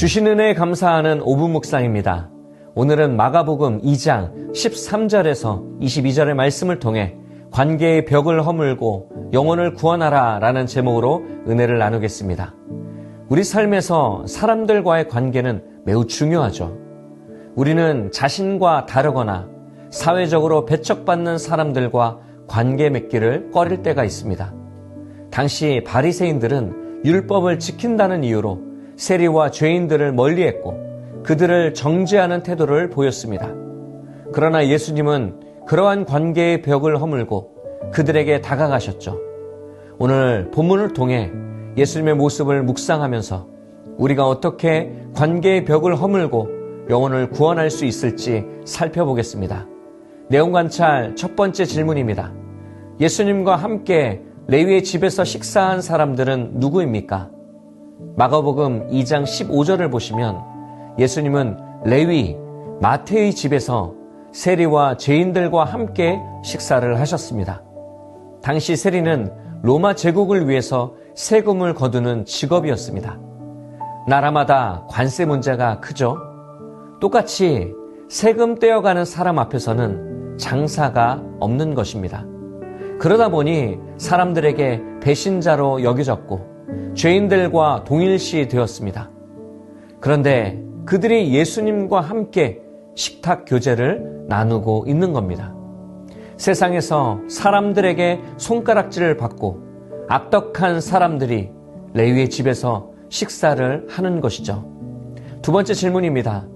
주신 은혜에 감사하는 오분 묵상입니다. 오늘은 마가복음 2장 13절에서 22절의 말씀을 통해 관계의 벽을 허물고 영혼을 구원하라 라는 제목으로 은혜를 나누겠습니다. 우리 삶에서 사람들과의 관계는 매우 중요하죠. 우리는 자신과 다르거나 사회적으로 배척받는 사람들과 관계 맺기를 꺼릴 때가 있습니다. 당시 바리새인들은 율법을 지킨다는 이유로 세리와 죄인들을 멀리했고 그들을 정죄하는 태도를 보였습니다. 그러나 예수님은 그러한 관계의 벽을 허물고 그들에게 다가가셨죠. 오늘 본문을 통해 예수님의 모습을 묵상하면서 우리가 어떻게 관계의 벽을 허물고 영혼을 구원할 수 있을지 살펴보겠습니다. 내용 관찰 첫 번째 질문입니다. 예수님과 함께 레위의 집에서 식사한 사람들은 누구입니까? 마가복음 2장 15절을 보시면 예수님은 레위 마태의 집에서 세리와 죄인들과 함께 식사를 하셨습니다. 당시 세리는 로마 제국을 위해서 세금을 거두는 직업이었습니다. 나라마다 관세 문제가 크죠. 똑같이 세금 떼어가는 사람 앞에서는 장사가 없는 것입니다. 그러다 보니 사람들에게 배신자로 여겨졌고 죄인들과 동일시 되었습니다. 그런데 그들이 예수님과 함께 식탁 교제를 나누고 있는 겁니다. 세상에서 사람들에게 손가락질을 받고 악덕한 사람들이 레위의 집에서 식사를 하는 것이죠. 두 번째 질문입니다.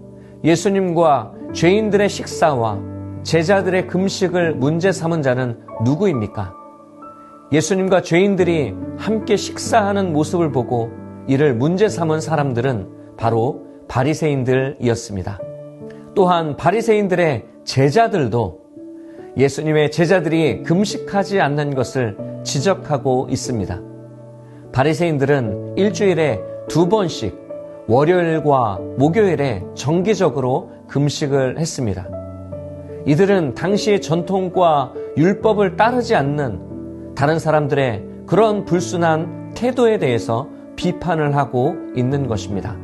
예수님과 죄인들의 식사와 제자들의 금식을 문제 삼은 자는 누구입니까? 예수님과 죄인들이 함께 식사하는 모습을 보고 이를 문제 삼은 사람들은 바로 바리새인들이었습니다. 또한 바리새인들의 제자들도 예수님의 제자들이 금식하지 않는 것을 지적하고 있습니다. 바리새인들은 일주일에 두 번씩 월요일과 목요일에 정기적으로 금식을 했습니다. 이들은 당시의 전통과 율법을 따르지 않는 다른 사람들의 그런 불순한 태도에 대해서 비판을 하고 있는 것입니다.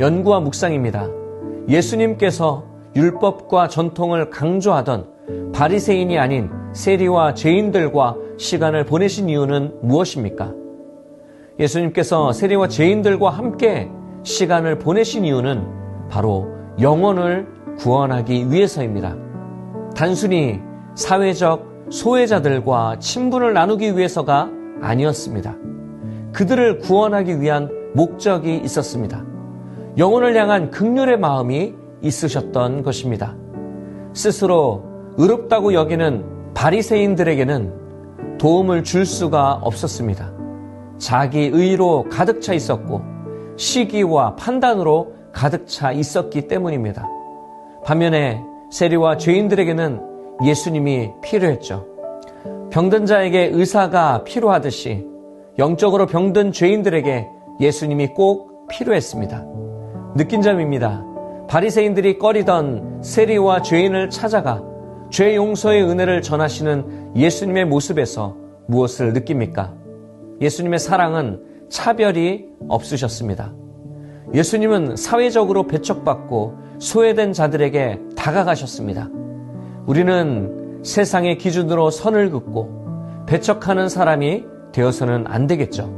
연구와 묵상입니다. 예수님께서 율법과 전통을 강조하던 바리새인이 아닌 세리와 죄인들과 시간을 보내신 이유는 무엇입니까? 예수님께서 세리와 죄인들과 함께 시간을 보내신 이유는 바로 영혼을 구원하기 위해서입니다. 단순히 사회적 소외자들과 친분을 나누기 위해서가 아니었습니다. 그들을 구원하기 위한 목적이 있었습니다. 영혼을 향한 극률의 마음이 있으셨던 것입니다. 스스로 의롭다고 여기는 바리새인들에게는 도움을 줄 수가 없었습니다. 자기 의로 가득 차 있었고 시기와 판단으로 가득 차 있었기 때문입니다. 반면에 세리와 죄인들에게는 예수님이 필요했죠. 병든 자에게 의사가 필요하듯이 영적으로 병든 죄인들에게 예수님이 꼭 필요했습니다. 느낀 점입니다. 바리새인들이 꺼리던 세리와 죄인을 찾아가 죄 용서의 은혜를 전하시는 예수님의 모습에서 무엇을 느낍니까? 예수님의 사랑은 차별이 없으셨습니다. 예수님은 사회적으로 배척받고 소외된 자들에게 다가가셨습니다. 우리는 세상의 기준으로 선을 긋고 배척하는 사람이 되어서는 안 되겠죠.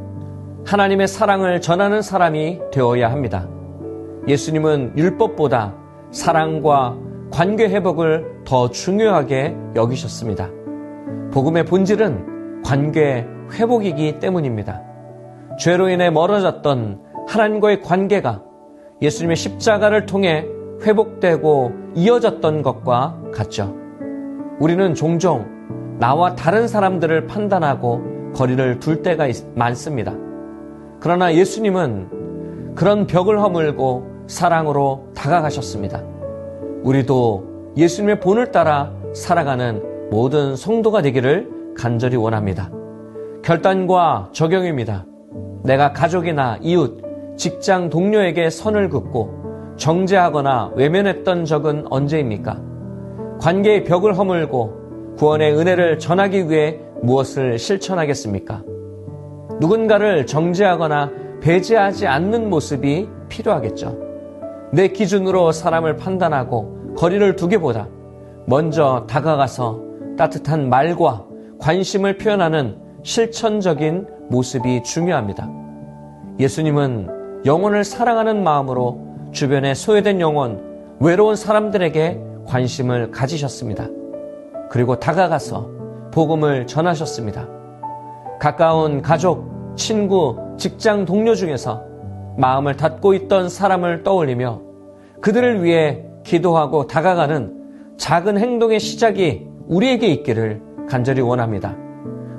하나님의 사랑을 전하는 사람이 되어야 합니다. 예수님은 율법보다 사랑과 관계 회복을 더 중요하게 여기셨습니다. 복음의 본질은 관계 회복이기 때문입니다. 죄로 인해 멀어졌던 하나님과의 관계가 예수님의 십자가를 통해 회복되고 이어졌던 것과 같죠. 우리는 종종 나와 다른 사람들을 판단하고 거리를 둘 때가 많습니다. 그러나 예수님은 그런 벽을 허물고 사랑으로 다가가셨습니다. 우리도 예수님의 본을 따라 살아가는 모든 성도가 되기를 간절히 원합니다. 결단과 적용입니다. 내가 가족이나 이웃, 직장 동료에게 선을 긋고 정죄하거나 외면했던 적은 언제입니까? 관계의 벽을 허물고 구원의 은혜를 전하기 위해 무엇을 실천하겠습니까? 누군가를 정죄하거나 배제하지 않는 모습이 필요하겠죠. 내 기준으로 사람을 판단하고 거리를 두기보다 먼저 다가가서 따뜻한 말과 관심을 표현하는 실천적인 모습이 중요합니다. 예수님은 영혼을 사랑하는 마음으로 주변에 소외된 영혼, 외로운 사람들에게 관심을 가지셨습니다. 그리고 다가가서 복음을 전하셨습니다. 가까운 가족, 친구, 직장 동료 중에서 마음을 닫고 있던 사람을 떠올리며 그들을 위해 기도하고 다가가는 작은 행동의 시작이 우리에게 있기를 간절히 원합니다.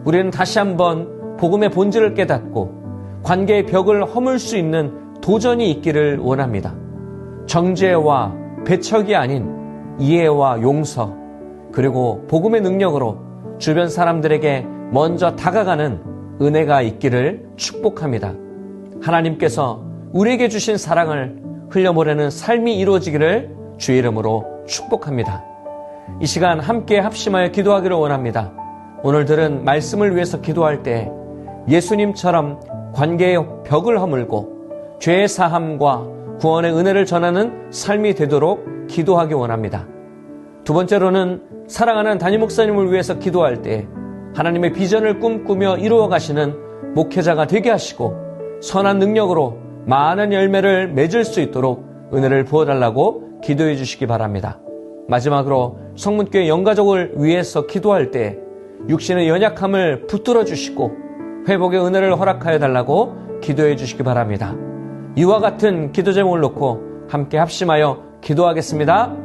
우리는 다시 한번 복음의 본질을 깨닫고 관계의 벽을 허물 수 있는 도전이 있기를 원합니다. 정죄와 배척이 아닌 이해와 용서, 그리고 복음의 능력으로 주변 사람들에게 먼저 다가가는 은혜가 있기를 축복합니다. 하나님께서 우리에게 주신 사랑을 흘려보내는 삶이 이루어지기를 주의 이름으로 축복합니다. 이 시간 함께 합심하여 기도하기를 원합니다. 오늘 들은 말씀을 위해서 기도할 때 예수님처럼 관계의 벽을 허물고 죄의 사함과 구원의 은혜를 전하는 삶이 되도록 기도하기 원합니다. 두 번째로는 사랑하는 담임 목사님을 위해서 기도할 때 하나님의 비전을 꿈꾸며 이루어 가시는 목회자가 되게 하시고 선한 능력으로 많은 열매를 맺을 수 있도록 은혜를 부어 달라고 기도해 주시기 바랍니다. 마지막으로 성문교회 영가족을 위해서 기도할 때 육신의 연약함을 붙들어 주시고 회복의 은혜를 허락하여 달라고 기도해 주시기 바랍니다. 이와 같은 기도 제목을 놓고 함께 합심하여 기도하겠습니다.